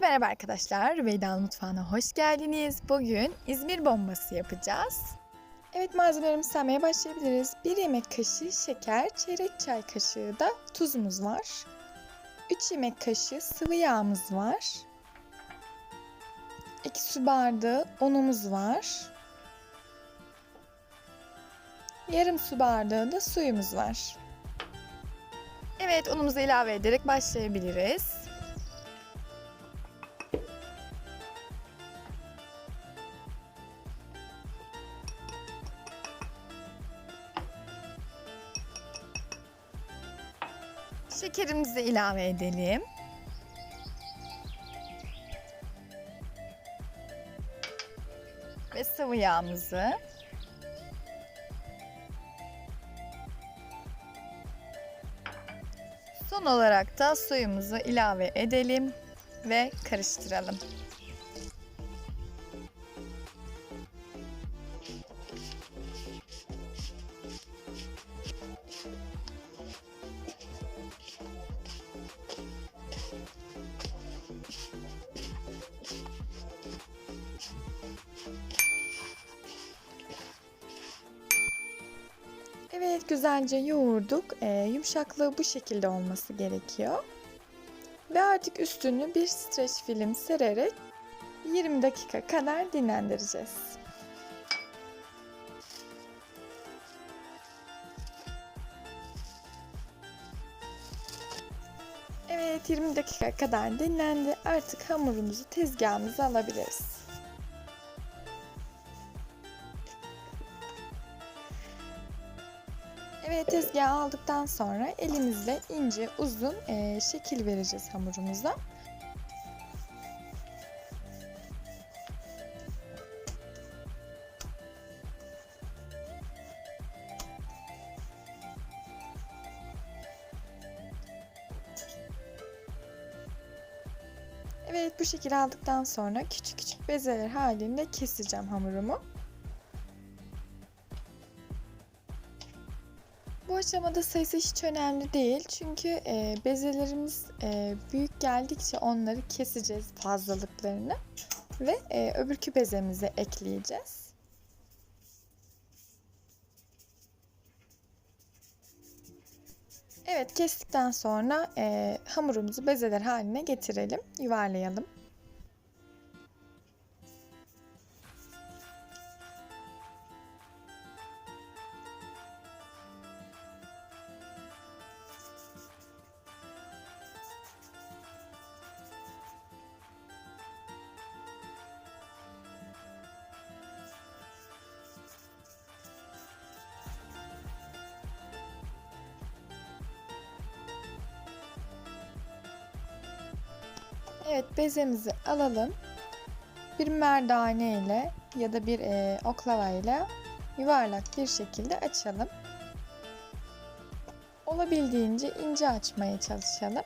Merhaba arkadaşlar. Veydal Mutfağı'na hoş geldiniz. Bugün İzmir bombası yapacağız. Evet malzemelerimizi saymaya başlayabiliriz. 1 yemek kaşığı şeker, çeyrek çay kaşığı da tuzumuz var. 3 yemek kaşığı sıvı yağımız var. 2 su bardağı unumuz var. Yarım su bardağı da suyumuz var. Evet unumuzu ilave ederek başlayabiliriz. Şekerimizi ilave edelim. Ve sıvı yağımızı. Son olarak da suyumuzu ilave edelim ve karıştıralım. Evet güzelce yoğurduk. Ee, yumuşaklığı bu şekilde olması gerekiyor. Ve artık üstünü bir streç film sererek 20 dakika kadar dinlendireceğiz. Evet 20 dakika kadar dinlendi. Artık hamurumuzu tezgahımıza alabiliriz. Evet tezgaha aldıktan sonra elimizle ince uzun e, şekil vereceğiz hamurumuza. Evet bu şekil aldıktan sonra küçük küçük bezeler halinde keseceğim hamurumu. Aşamada sayısı hiç önemli değil. Çünkü e, bezelerimiz e, büyük geldikçe onları keseceğiz fazlalıklarını. Ve e, öbürkü bezemize ekleyeceğiz. Evet kestikten sonra e, hamurumuzu bezeler haline getirelim. Yuvarlayalım. Evet bezemizi alalım. Bir merdane ile ya da bir e, oklava ile yuvarlak bir şekilde açalım. Olabildiğince ince açmaya çalışalım.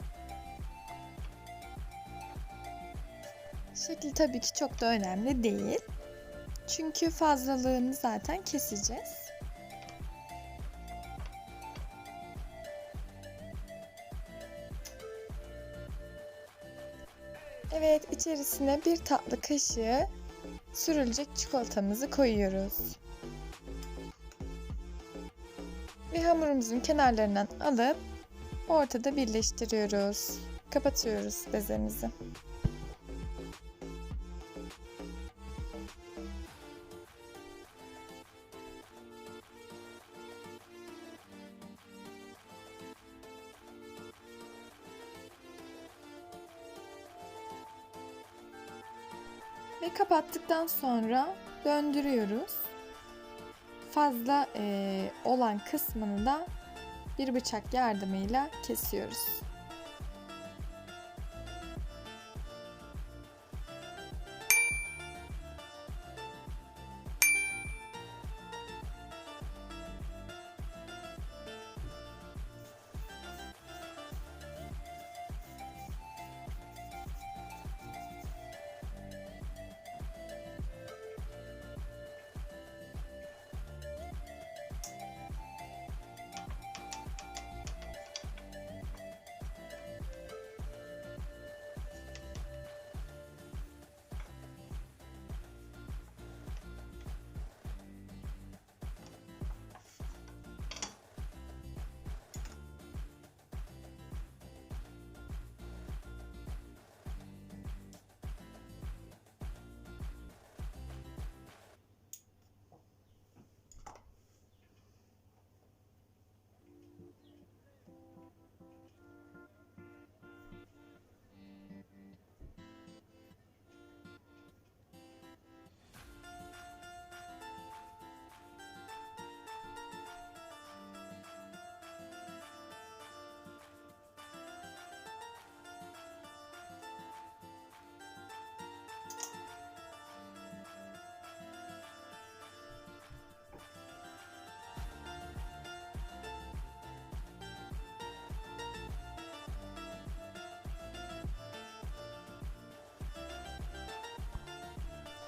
Şekil tabii ki çok da önemli değil. Çünkü fazlalığını zaten keseceğiz. Evet, içerisine bir tatlı kaşığı sürülecek çikolatamızı koyuyoruz. Ve hamurumuzun kenarlarından alıp ortada birleştiriyoruz. Kapatıyoruz bezemizi. Ve kapattıktan sonra döndürüyoruz. Fazla e, olan kısmını da bir bıçak yardımıyla kesiyoruz.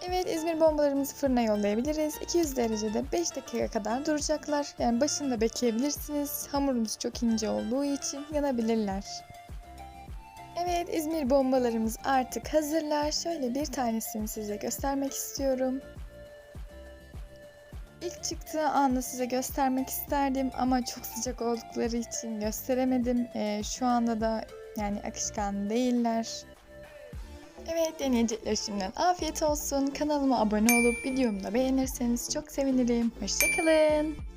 Evet İzmir bombalarımızı fırına yollayabiliriz. 200 derecede 5 dakika kadar duracaklar. Yani başında bekleyebilirsiniz. Hamurumuz çok ince olduğu için yanabilirler. Evet İzmir bombalarımız artık hazırlar. Şöyle bir tanesini size göstermek istiyorum. İlk çıktığı anda size göstermek isterdim ama çok sıcak oldukları için gösteremedim. Ee, şu anda da yani akışkan değiller. Evet deneyecekler şimdiden afiyet olsun. Kanalıma abone olup videomu da beğenirseniz çok sevinirim. Hoşçakalın.